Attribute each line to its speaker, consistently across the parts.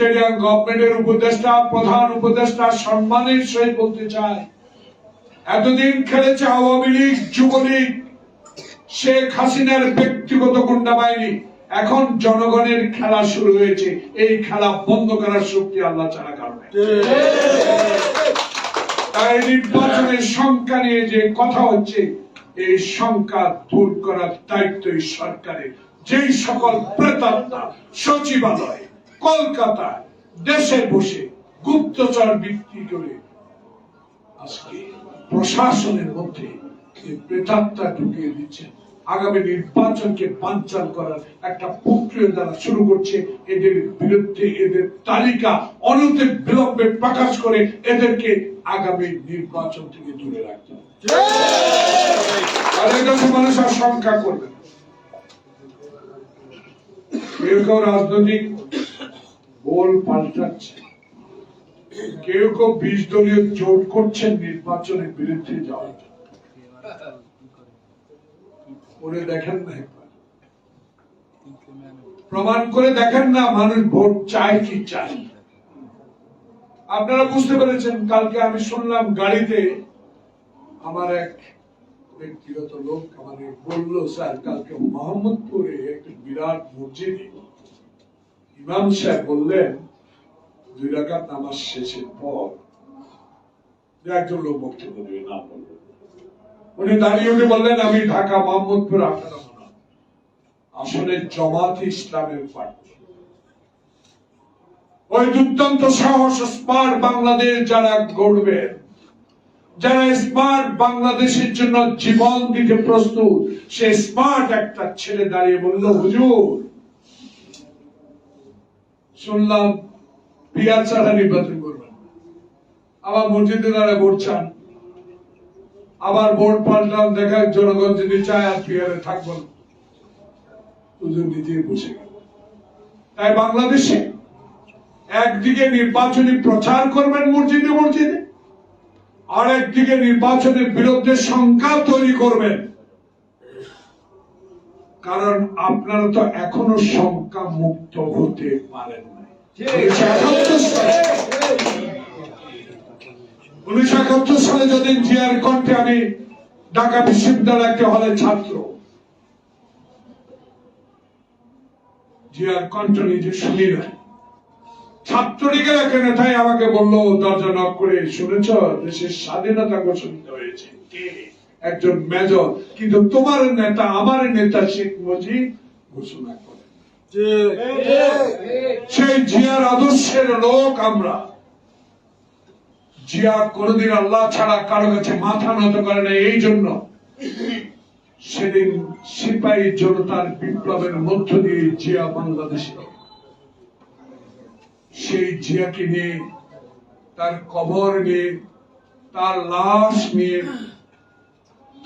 Speaker 1: Australian গভর্নমেন্টের উপদেষ্টা, প্রধান উপদেষ্টা সম্মানের সহিত বলতে চায়। এতদিন খেলেছে আওয়ামী লীগ, যুবলীগ, শেখ হাসিনার ব্যক্তিগত গুন্ডা বাহিনী এখন জনগণের খেলা শুরু হয়েছে। এই খেলা বন্ধ করার শক্তি আল্লাহ ছাড়া কারণে তাই নির্বাচনের সংখ্যা নিয়ে যে কথা হচ্ছে, এই সংখ্যা দূর করার দায়িত্ব এই সরকারের। যেই সকল প্রেতাত্মা, সচিবালয় কলকাতায় দেশে বসে গুপ্তচর বিক্রি করে আজকে প্রশাসনের মধ্যে প্রেতাত্মা ঢুকিয়ে দিচ্ছেন আগামী নির্বাচনকে বানচাল করার একটা প্রক্রিয়া দ্বারা শুরু করছে। এদের বিরুদ্ধে এদের তালিকা অনতি বিলম্বে প্রকাশ করে এদেরকে আগামী নির্বাচন থেকে দূরে রাখতে হবে। আর মানুষ আশঙ্কা করবে রাজনৈতিক বল পাল্টাচ্ছে। কেউ কেউ বিশ দলীয় জোট করছেন নির্বাচনের বিরুদ্ধে যাওয়ার জন্য। করে দেখেন না প্রমাণ করে দেখেন না মানুষ ভোট চায় কি চায় আপনারা বুঝতে পেরেছেন, কালকে আমি শুনলাম গাড়িতে আমার এক ব্যক্তিগত লোক আমাকে বলল, স্যার, কালকে মোহাম্মদপুরে একটি বিরাট মসজিদে ইমাম সাহেব বললেন, দুই রাকাত নামাজ শেষের পর একজন লোক বক্তব্য দেবে নাম বলবেন উনি দাঁড়িয়ে উঠে বললেন, আমি ঢাকা মোহাম্মদপুর মনে আসলে জমাত ইসলামের প্রার্থী ওই দুর্দান্ত সাহস স্মার্ট বাংলাদেশ যারা গড়বেন যারা স্মার্ট বাংলাদেশের জন্য জীবন দিতে প্রস্তুত, সে স্মার্ট একটা ছেলে দাঁড়িয়ে বলল, হুজুর শুনলাম পিয়ার ছাড়া নির্বাচন করবেন। আবার মসজিদে তারা ভোট চান। আবার ভোট পাল্টান দেখা জনগণ যদি চায় আর পিয়ারে থাকব না। হুজুর নিজেই বসে তাই বাংলাদেশে একদিকে নির্বাচনী প্রচার করবেন মসজিদে মসজিদে আর একদিকে নির্বাচনের বিরুদ্ধে সংখ্যা তৈরি করবেন কারণ আপনারা তো এখনও সংখ্যা মুক্ত হতে পারেন একাত্তর সালে জিয়ার কণ্ঠে আমি ঢাকা বিশ্ববিদ্যালয় একটি হলে ছাত্র, জিয়ার কণ্ঠ নিজে ছাত্রলীগের নেতাই আমাকে বলল, দরজা নক করে শুনেছ? দেশের স্বাধীনতা ঘোষণিত হয়েছে। কে? একজন মেজর কিন্তু তোমার নেতা আমার নেতা শেখ মুজিব ঘোষণা সেই জিয়ার আদর্শের লোক আমরা। জিয়া কোনদিন আল্লাহ ছাড়া কারও কাছে মাথা নত করে না এই জন্য। সেদিন সিপাহী জনতার বিপ্লবের মধ্য দিয়ে জিয়া বাংলাদেশে সেই জিয়াকে নিয়ে তার কবর নিয়ে তার লাশ নিয়ে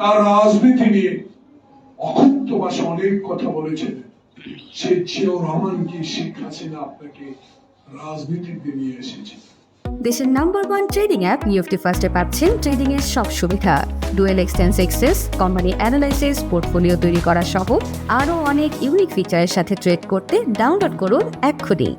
Speaker 1: তার রাজনীতি নিয়ে অকুত্ত ভাষা অনেক কথা বলেছেন। সেই জিয়াউর রহমান কি শেখ হাসিনা আপনাকে রাজনীতিতে নিয়ে এসেছে?
Speaker 2: দেশের নাম্বার ওয়ান ট্রেডিং অ্যাপ নিউফটি ফার্স্টে পাচ্ছেন ট্রেডিং এর সব সুবিধা। ডুয়েল এক্সটেন্স এক্সেস কোম্পানি অ্যানালাইসিস পোর্টফোলিও তৈরি করা সহ আরও অনেক ইউনিক ফিচারের সাথে ট্রেড করতে ডাউনলোড করুন এক্ষুনি।